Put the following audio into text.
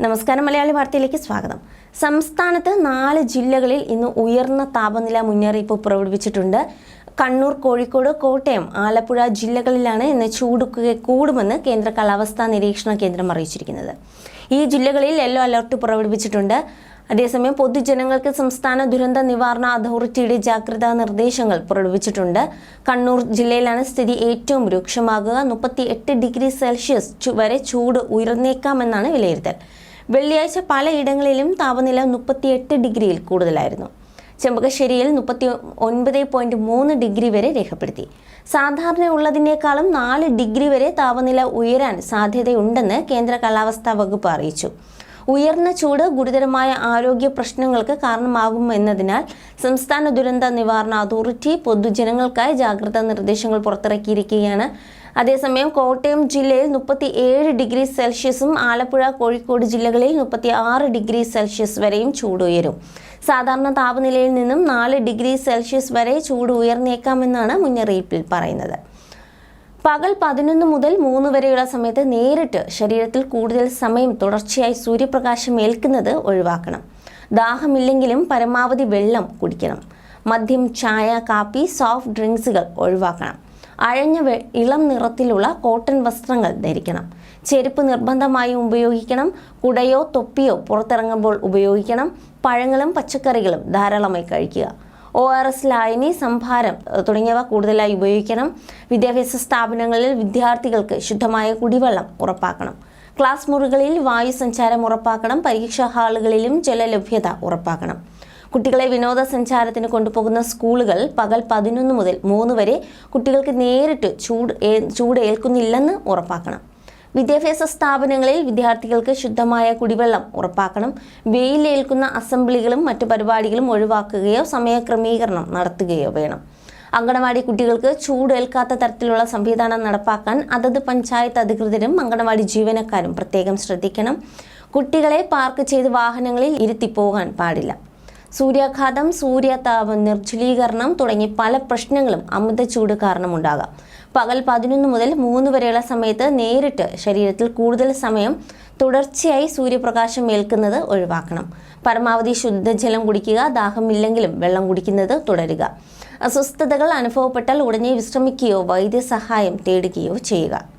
നമസ്കാരം മലയാളി വാർത്തയിലേക്ക് സ്വാഗതം. സംസ്ഥാനത്ത് നാല് ജില്ലകളിൽ ഇന്ന് ഉയർന്ന താപനില മുന്നറിയിപ്പ് പുറപ്പെടുവിച്ചിട്ടുണ്ട് കണ്ണൂർ കോഴിക്കോട് കോട്ടയം ആലപ്പുഴ ജില്ലകളിലാണ് ഇന്ന് ചൂട് കു- കൂടുമെന്ന് കേന്ദ്ര കാലാവസ്ഥാ നിരീക്ഷണ കേന്ദ്രം അറിയിച്ചിരിക്കുന്നത്. ഈ ജില്ലകളിൽ യെല്ലോ അലർട്ട് പുറപ്പെടുവിച്ചിട്ടുണ്ട് അതേസമയം പൊതുജനങ്ങൾക്ക് സംസ്ഥാന ദുരന്ത നിവാരണ അതോറിറ്റിയുടെ ജാഗ്രതാ നിർദ്ദേശങ്ങൾ പുറപ്പെടുവിച്ചിട്ടുണ്ട് കണ്ണൂർ ജില്ലയിലാണ് സ്ഥിതി ഏറ്റവും രൂക്ഷമാകുക. മുപ്പത്തി ഡിഗ്രി സെൽഷ്യസ് വരെ ചൂട് ഉയർന്നേക്കാമെന്നാണ് വിലയിരുത്തൽ. വെള്ളിയാഴ്ച പലയിടങ്ങളിലും താപനില മുപ്പത്തിയെട്ട് ഡിഗ്രിയിൽ കൂടുതലായിരുന്നു. ചെമ്പകശ്ശേരിയിൽ മുപ്പത്തി ഒൻപത് പോയിന്റ് മൂന്ന് ഡിഗ്രി വരെ രേഖപ്പെടുത്തി. സാധാരണ ഉള്ളതിനേക്കാളും നാല് ഡിഗ്രി വരെ താപനില ഉയരാൻ സാധ്യതയുണ്ടെന്ന് കേന്ദ്ര കാലാവസ്ഥാ വകുപ്പ് അറിയിച്ചു. ഉയർന്ന ചൂട് ഗുരുതരമായ ആരോഗ്യ പ്രശ്നങ്ങൾക്ക് കാരണമാകുമെന്നതിനാൽ സംസ്ഥാന ദുരന്ത നിവാരണ അതോറിറ്റി പൊതുജനങ്ങൾക്കായി ജാഗ്രതാ നിർദ്ദേശങ്ങൾ പുറത്തിറക്കിയിരിക്കുകയാണ്. അതേസമയം കോട്ടയം ജില്ലയിൽ മുപ്പത്തി ഏഴ് ഡിഗ്രി സെൽഷ്യസും ആലപ്പുഴ കോഴിക്കോട് ജില്ലകളിൽ മുപ്പത്തി ആറ് ഡിഗ്രി സെൽഷ്യസ് വരെയും ചൂടുയരും സാധാരണ താപനിലയിൽ നിന്നും നാല് ഡിഗ്രി സെൽഷ്യസ് വരെ ചൂട് ഉയർന്നേക്കാമെന്നാണ് മുന്നറിയിപ്പിൽ പറയുന്നത്. പകൽ പതിനൊന്ന് മുതൽ മൂന്ന് വരെയുള്ള സമയത്ത് നേരിട്ട് ശരീരത്തിൽ കൂടുതൽ സമയം തുടർച്ചയായി സൂര്യപ്രകാശം ഏൽക്കുന്നത് ഒഴിവാക്കണം. ദാഹമില്ലെങ്കിലും പരമാവധി വെള്ളം കുടിക്കണം. മദ്യം ചായ കാപ്പി സോഫ്റ്റ് ഡ്രിങ്ക്സുകൾ ഒഴിവാക്കണം. അഴഞ്ഞ ഇളം നിറത്തിലുള്ള കോട്ടൺ വസ്ത്രങ്ങൾ ധരിക്കണം. ചെരുപ്പ് നിർബന്ധമായും ഉപയോഗിക്കണം. കുടയോ തൊപ്പിയോ പുറത്തിറങ്ങുമ്പോൾ ഉപയോഗിക്കണം. പഴങ്ങളും പച്ചക്കറികളും ധാരാളമായി കഴിക്കുക. ഒ ആർ എസ് ലായനി സംഭാരം തുടങ്ങിയവ കൂടുതലായി ഉപയോഗിക്കണം. വിദ്യാഭ്യാസ സ്ഥാപനങ്ങളിൽ വിദ്യാർത്ഥികൾക്ക് ശുദ്ധമായ കുടിവെള്ളം ഉറപ്പാക്കണം. ക്ലാസ് മുറികളിൽ വായു സഞ്ചാരം ഉറപ്പാക്കണം. പരീക്ഷാ ഹാളുകളിലും ജലലഭ്യത ഉറപ്പാക്കണം. കുട്ടികളെ വിനോദസഞ്ചാരത്തിന് കൊണ്ടുപോകുന്ന സ്കൂളുകൾ പകൽ പതിനൊന്ന് മുതൽ മൂന്ന് വരെ കുട്ടികൾക്ക് നേരിട്ട് ചൂട് ചൂട് ഏൽക്കുന്നില്ലെന്ന് ഉറപ്പാക്കണം. വിദ്യാഭ്യാസ സ്ഥാപനങ്ങളിൽ വിദ്യാർത്ഥികൾക്ക് ശുദ്ധമായ കുടിവെള്ളം ഉറപ്പാക്കണം വെയിലേൽക്കുന്ന അസംബ്ലികളും മറ്റു പരിപാടികളും ഒഴിവാക്കുകയോ സമയക്രമീകരണം നടത്തുകയോ വേണം. അങ്കണവാടി കുട്ടികൾക്ക് ചൂടേൽക്കാത്ത തരത്തിലുള്ള സംവിധാനം നടപ്പാക്കാൻ അതത് പഞ്ചായത്ത് അധികൃതരും അങ്കണവാടി ജീവനക്കാരും പ്രത്യേകം ശ്രദ്ധിക്കണം. കുട്ടികളെ പാർക്ക് ചെയ്ത് വാഹനങ്ങളിൽ ഇരുത്തിപ്പോകാൻ പാടില്ല. സൂര്യാഘാതം സൂര്യതാപം നിർജലീകരണം തുടങ്ങി പല പ്രശ്നങ്ങളും അമിത ചൂട് കാരണമുണ്ടാകാം. പകൽ പതിനൊന്ന് മുതൽ മൂന്ന് വരെയുള്ള സമയത്ത് നേരിട്ട് ശരീരത്തിൽ കൂടുതൽ സമയം തുടർച്ചയായി സൂര്യപ്രകാശം ഏൽക്കുന്നത് ഒഴിവാക്കണം. പരമാവധി ശുദ്ധജലം കുടിക്കുക ദാഹമില്ലെങ്കിലും വെള്ളം കുടിക്കുന്നത് തുടരുക. അസ്വസ്ഥതകൾ അനുഭവപ്പെട്ടാൽ ഉടനെ വിശ്രമിക്കുകയോ വൈദ്യസഹായം തേടുകയോ ചെയ്യുക.